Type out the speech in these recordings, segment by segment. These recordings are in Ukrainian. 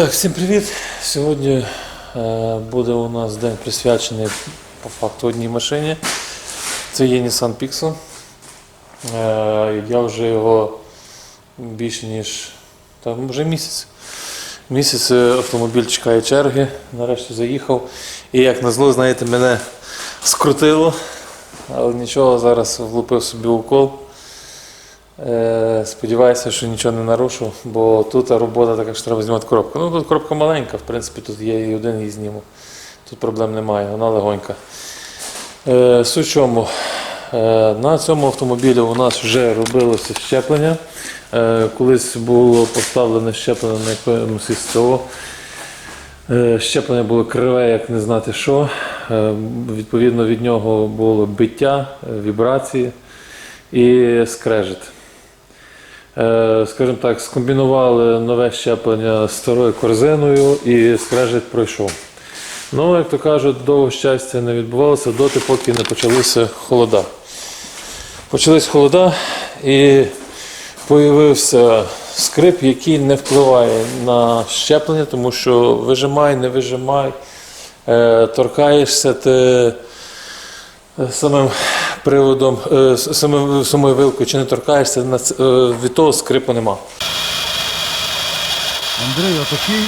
Так, всім привіт! Сьогодні е, буде у нас день присвячений по факту одній машині. Це є Nissan Pixel. Е, я вже його більше ніж там, вже місяць. Місяць е, автомобіль чекає черги, нарешті заїхав. І як назло, знаєте, мене скрутило, але нічого, зараз влупив собі укол. Е, Сподіваюся, що нічого не нарушу, бо тут робота така, що треба знімати коробку. Ну тут коробка маленька, в принципі, тут є і один її зніму. Тут проблем немає, вона легонька. Е, Суть чому? Е, На цьому автомобілі у нас вже робилося щеплення. Колись було поставлене щеплення на якомусь із СТО. Щеплення було криве, як не знати що. Відповідно від нього було биття, вібрації і скрежет. Е, Скажімо так, скомбінували нове щеплення з старою корзиною і скрежет пройшов. Ну, як то кажуть, довго щастя не відбувалося доти, поки не почалися холода. Почались холода і появився скрип, який не впливає на щеплення, тому що вижимай, не вижимай, е, торкаєшся ти е, самим приводом, е, с- самим, самою вилкою чи не торкаєшся, е, від того скрипу нема. Андрій, отакий,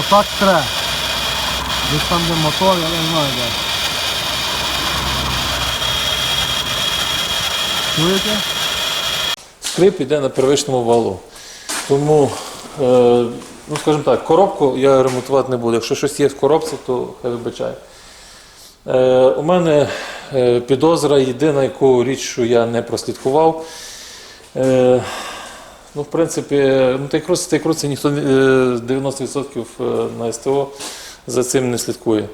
отак треба. Десь там, де мотор, я не знаю де. Чуєте? Скрип йде на первичному валу. Тому, е, ну скажімо так, коробку я ремонтувати не буду. Якщо щось є в коробці, то хай вибачає. Е, у мене підозра єдина, яку річ, що я не прослідкував. Е, ну, в принципі, ну, тайкрус, тайкрус ніхто е, 90% на СТО за цим не слідкує.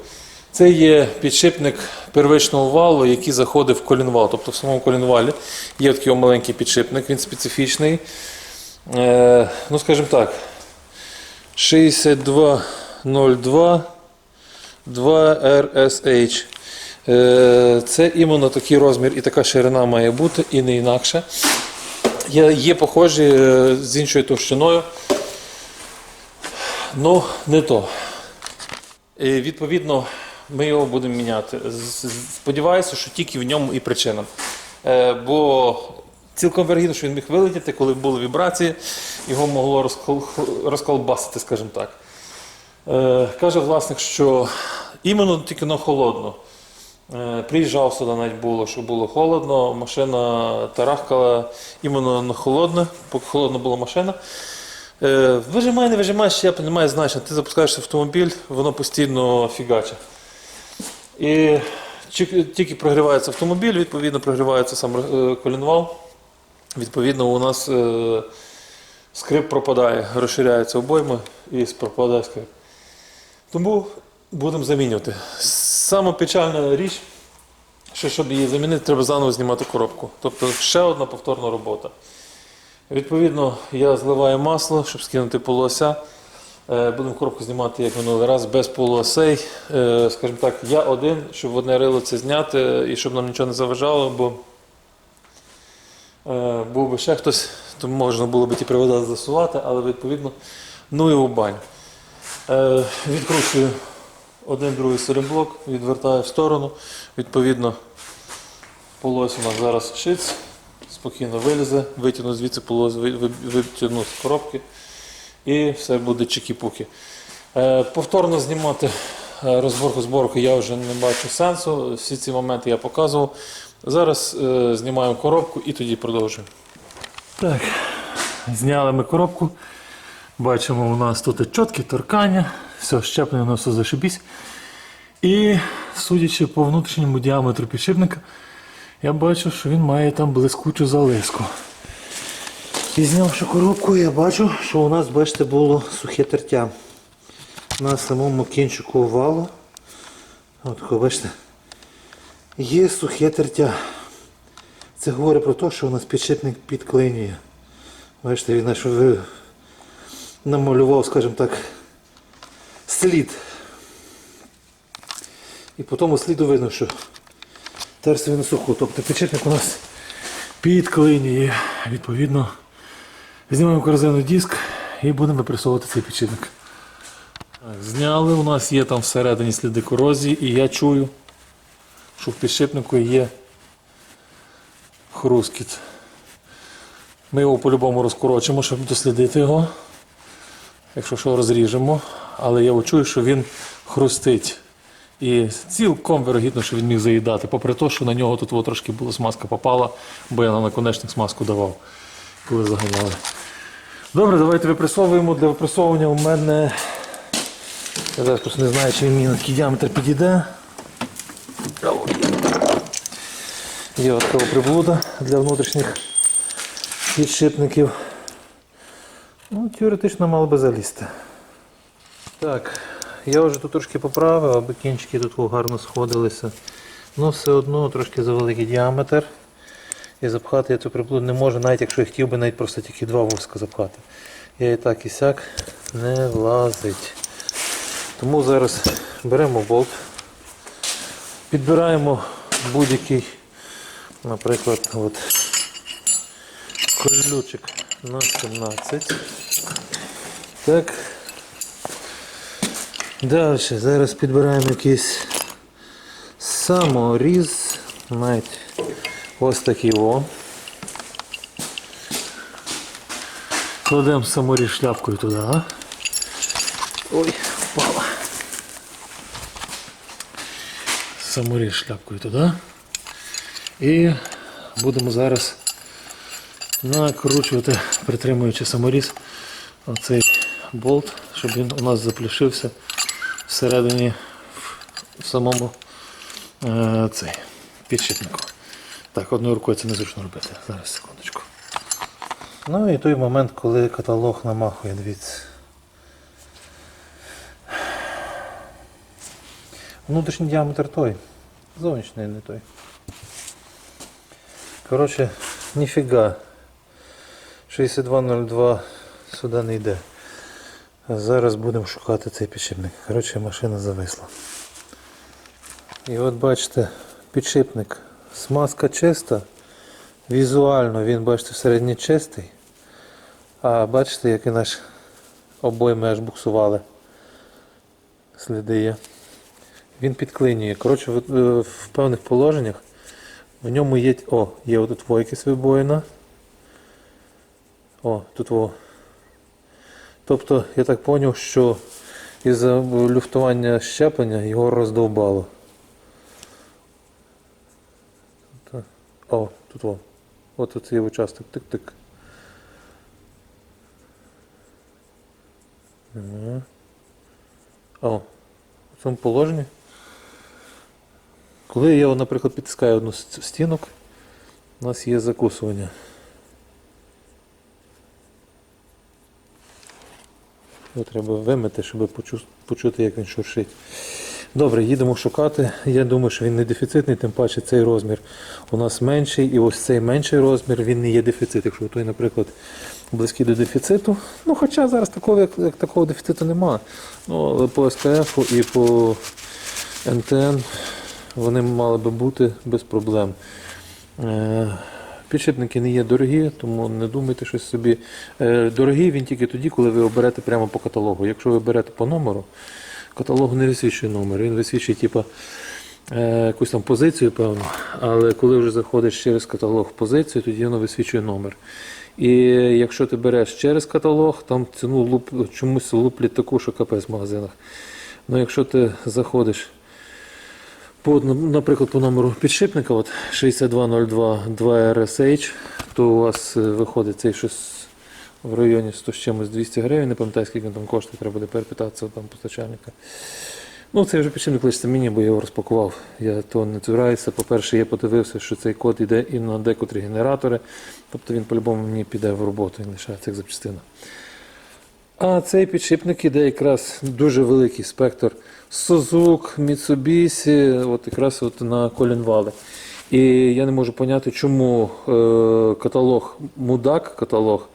Це є підшипник первичного валу, який заходить в колінвал. Тобто в самому колінвалі є такий маленький підшипник, він специфічний. Е, ну, скажімо так, 6202 2RSH. Е, Це іменно такий розмір і така ширина має бути, і не інакше. Є, є похожі е, з іншою товщиною. Ну, не то. І, відповідно, ми його будемо міняти. Сподіваюся, що тільки в ньому і причина. Е, бо цілком вергідно, що він міг вилетіти, коли були вібрації, його могло розколбасити, скажімо так. Е, каже власник, що іменно тільки на холодно. Е, приїжджав сюди навіть було, що було холодно, машина тарахкала іменно на холодне, поки холодна була машина. Е, вижимай, не вижимай, щеплення, немає значення. Ти запускаєш автомобіль, воно постійно фігаче. І тільки прогрівається автомобіль, відповідно прогрівається сам е, колінвал. Відповідно, у нас скрип пропадає, розширяється обойма і пропадає скрип. Тому будемо замінювати. Саме печальна річ, що щоб її замінити, треба заново знімати коробку. Тобто ще одна повторна робота. Відповідно, я зливаю масло, щоб скинути полуося. Е, Будемо коробку знімати як минулий раз, без полуосей. Е, Скажімо так, я один, щоб в одне рило це зняти і щоб нам нічого не заважало, бо е, був би ще хтось, то можна було б ті привода засувати, але відповідно, ну і у бань. Е, Відкручую один другий сереблок, відвертаю в сторону. Відповідно, полось у нас зараз шиць, спокійно вилізе, витягну звідси полось, ви- ви- витягну з коробки і все буде чики-пуки. Е, Повторно знімати е, розборку зборку я вже не бачу сенсу. Всі ці моменти я показував. Зараз е, знімаємо коробку і тоді продовжуємо. Так, зняли ми коробку. Бачимо, у нас тут чіткі торкання, все, щеплення, у нас все зашибісь. І судячи по внутрішньому діаметру підшипника, я бачу, що він має там блискучу залиску. І знявши коробку, я бачу, що у нас, бачите, було сухе тертя. На самому кінчику валу. От, бачите, є сухе тертя. Це говорить про те, що у нас підшипник підклинює. Бачите, він наш намалював, скажімо так, слід. І по тому сліду видно, що терся на суху. Тобто підшипник у нас підклинює. Відповідно, знімаємо корзину диск і будемо випресовувати цей підшипник. Так, зняли, у нас є там всередині сліди корозії, і я чую, що в підшипнику є хрускіт. Ми його по-любому розкорочимо, щоб дослідити його. Якщо що, розріжемо. Але я чую, що він хрустить. І цілком вирогідно, що він міг заїдати, попри те, що на нього тут от трошки була смазка попала, бо я на наконечник смазку давав, коли заганяли. Добре, давайте випресовуємо. Для випресовування у мене. Я зараз просто не знаю, чи він мені такий діаметр підійде. Є от така приблуда для внутрішніх підшипників. Ну, теоретично мало би залізти. Так, я вже тут трошки поправив, аби кінчики тут гарно сходилися. Ну все одно трошки завеликий діаметр. І запхати я цю приблуду не можу, навіть якщо я хотів би навіть просто тільки два вузка запхати. Я і так і сяк не влазить. Тому зараз беремо болт, підбираємо будь-який, наприклад, от, ключик на 17. Так. Далі, зараз підбираємо якийсь саморіз. Навіть ось такий о. Кладемо саморіз шляпкою туди. а? Ой, впала. Саморіз шляпкою туди. І будемо зараз накручувати, притримуючи саморіз, оцей болт, щоб він у нас заплішився всередині в самому е, цей підшипнику. Так, одною рукою це незручно робити. Зараз секундочку. Ну і той момент, коли каталог намахує, дивіться. Внутрішній діаметр той, зовнішній не той. Коротше, ніфіга. 6202 сюди не йде. Зараз будемо шукати цей підшипник. Коротше, машина зависла. І от бачите, підшипник. Смазка чиста. Візуально він, бачите, всередині чистий. А бачите, як і наш обойми аж буксували. Сліди є. Він підклинює. Коротше, в, е, в певних положеннях в ньому є. О, є отут войкість вибоїна. О, тут во. Тобто, я так зрозумів, що із-за люфтування щеплення його роздовбало. О, тут во. От оцей участок. Тик-тик. О, в цьому положенні. Коли я, наприклад, підтискаю одну з стінок, у нас є закусування. Його треба вимити, щоб почути, як він шуршить. Добре, їдемо шукати. Я думаю, що він не дефіцитний, тим паче цей розмір у нас менший, і ось цей менший розмір він не є дефіцит. Якщо той, наприклад, близький до дефіциту. Ну, хоча зараз такого, як, як такого дефіциту немає. Ну, але по СКФ і по НТН вони мали би бути без проблем. Підшипники не є дорогі, тому не думайте щось собі. Е, Дорогий він тільки тоді, коли ви оберете прямо по каталогу. Якщо ви берете по номеру, каталог не висвічує номер, він висвічує типу, е, якусь там позицію, певно. Але коли вже заходиш через каталог в позицію, тоді воно висвічує номер. І якщо ти береш через каталог, там ціну луп, чомусь луплять таку, що капець в магазинах. Ну якщо ти заходиш по, наприклад, по номеру підшипника от 6202 2RSH, то у вас е, виходить цей щось в районі 100 з чимось 200 гривень, не пам'ятаю, скільки він там коштує, треба буде перепитатися там постачальника. Ну, цей вже підшипник лише мені, бо я його розпакував. Я то не цураюся. По-перше, я подивився, що цей код йде і на декотрі генератори, тобто він по-любому мені піде в роботу, він лишається як запчастина. А цей підшипник іде якраз дуже великий спектр Сузук, Mitsubishi, от якраз от на колінвали. І я не можу поняти, чому е, каталог, мудак каталог,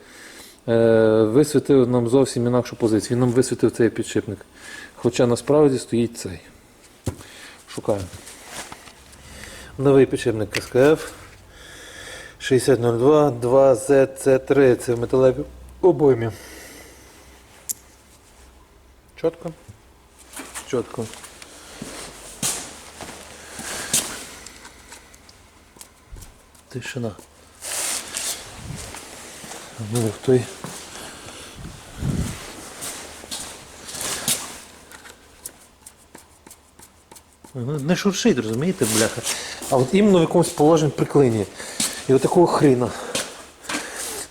е, висвітив нам зовсім інакшу позицію. Він нам висвітив цей підшипник. Хоча насправді стоїть цей. Шукаємо. Новий підшипник КСКФ 6002 2ZC3. Це в металевій обоймі. Чітко? Чітко. Тишина. Ну, в той. Ну, Не шуршить, розумієте, бляха. А от іменно в якомусь положенні приклинює. І от такого хріна.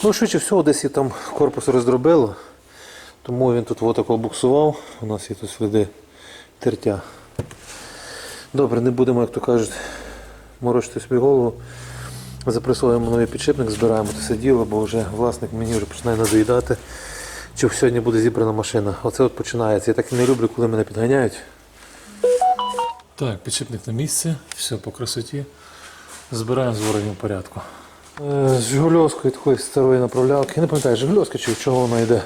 Ну, швидше всього, десь і там корпус роздробило. Тому він тут отако буксував. У нас є тут сліди тертя. Добре, не будемо, як то кажуть, морочити собі голову. Запресуємо новий підшипник, збираємо це діло, бо вже власник мені вже починає надоїдати. Чи сьогодні буде зібрана машина. Оце от починається. Я так і не люблю, коли мене підганяють. Так, підшипник на місці, все по красоті. Збираємо зворення в порядку. Е, З Жигульовської такої старої направлялки. Я не пам'ятаю, Жигульовська чи від чого вона йде.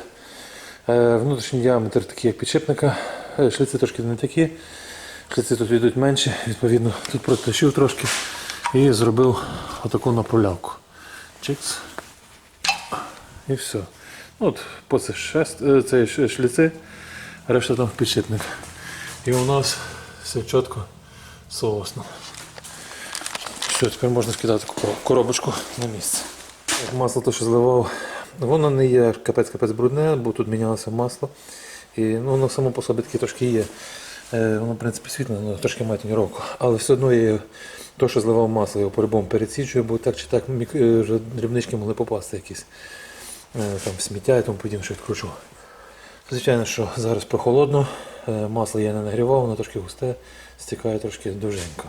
Е, Внутрішній діаметр такий, як підшипника. Шліци трошки не такі. Шліци тут йдуть менші, відповідно, тут протащив трошки і зробив отаку направлялку. Чикс. І все. Ну, От по це шест, е, це шліци, решта там підшипник. І у нас все чітко, соусно. Все, тепер можна скидати коробочку на місце. Масло то, що зливав, воно не є капець-капець брудне, бо тут мінялося масло. І ну, воно само по собі таке трошки є. Е, воно, в принципі, світле, воно трошки має тоніровку. Але все одно я то, що зливав масло, його по-любому переціджую, бо так чи так е, вже дрібнички могли попасти якісь. Е, там сміття і тому подібне, що відкручував. Звичайно, що зараз прохолодно, масло я не нагрівав, воно трошки густе, стікає трошки довженько.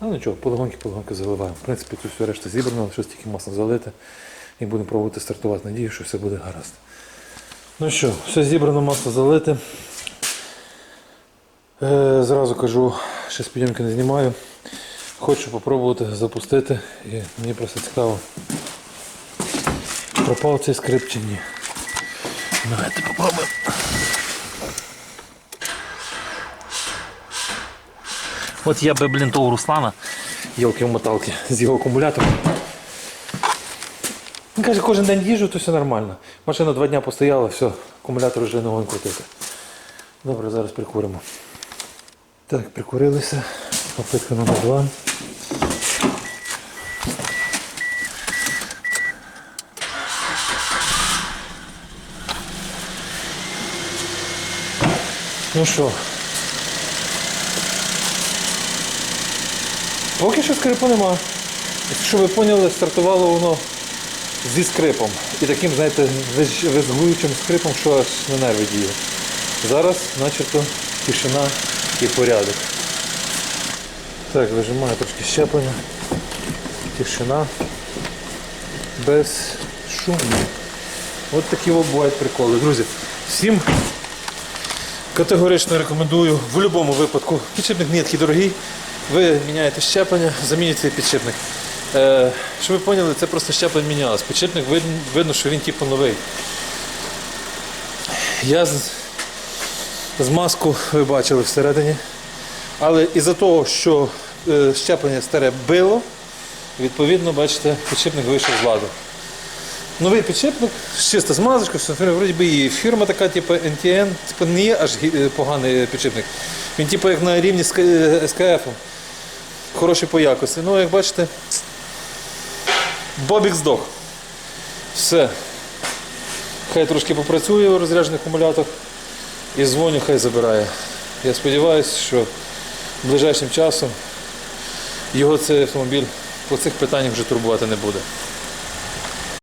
Але нічого, полегоньки, полегоньки заливаємо. В принципі, тут все решта зібрано, щось тільки масло залите. І будемо пробувати стартувати. Надію, що все буде гаразд. Ну що, все зібрано, масло залите. Е, зразу кажу, ще з підйомки не знімаю. Хочу попробувати запустити. І мені просто цікаво, пропав цей скрип чи ні. Давайте попробуємо. От я би, блін, Руслана, йолки моталки з його акумулятором. Він каже, кожен день їжджу, то все нормально. Машина два дні постояла, все, акумулятор вже не крутити. Добре, зараз прикуримо. Так, прикурилися. Попитка номер два. Ну що? Поки що скрипу нема. Якщо ви поняли, стартувало воно зі скрипом. І таким, знаєте, визгуючим скрипом, що аж на нерви діє. Зараз начебто тишина і порядок. Так, вижимаю трошки щеплення. Тишина. Без шуму. От такі бувають приколи. Друзі, всім Категорично рекомендую в будь-якому випадку. Підшипник не такий дорогий. Ви міняєте щеплення, замінюєте підшипник. Е, щоб ви поняли, це просто щеплення мінялось. Підшипник видно, що він типу новий. Я з, з маску ви бачили всередині. Але із-за того, що е, щеплення старе било, відповідно, бачите, підшипник вийшов з ладу. Новий підшипник, чиста змазочка, вроді би і фірма така, типу NTN, типу не є аж поганий підшипник. Він типу як на рівні з е, СКФ. Хороший по якості. Ну, як бачите, Бобік здох. Все. Хай трошки попрацює у розряджених акумуляторах і дзвоню, хай забирає. Я сподіваюся, що ближайшим часом його цей автомобіль по цих питаннях вже турбувати не буде.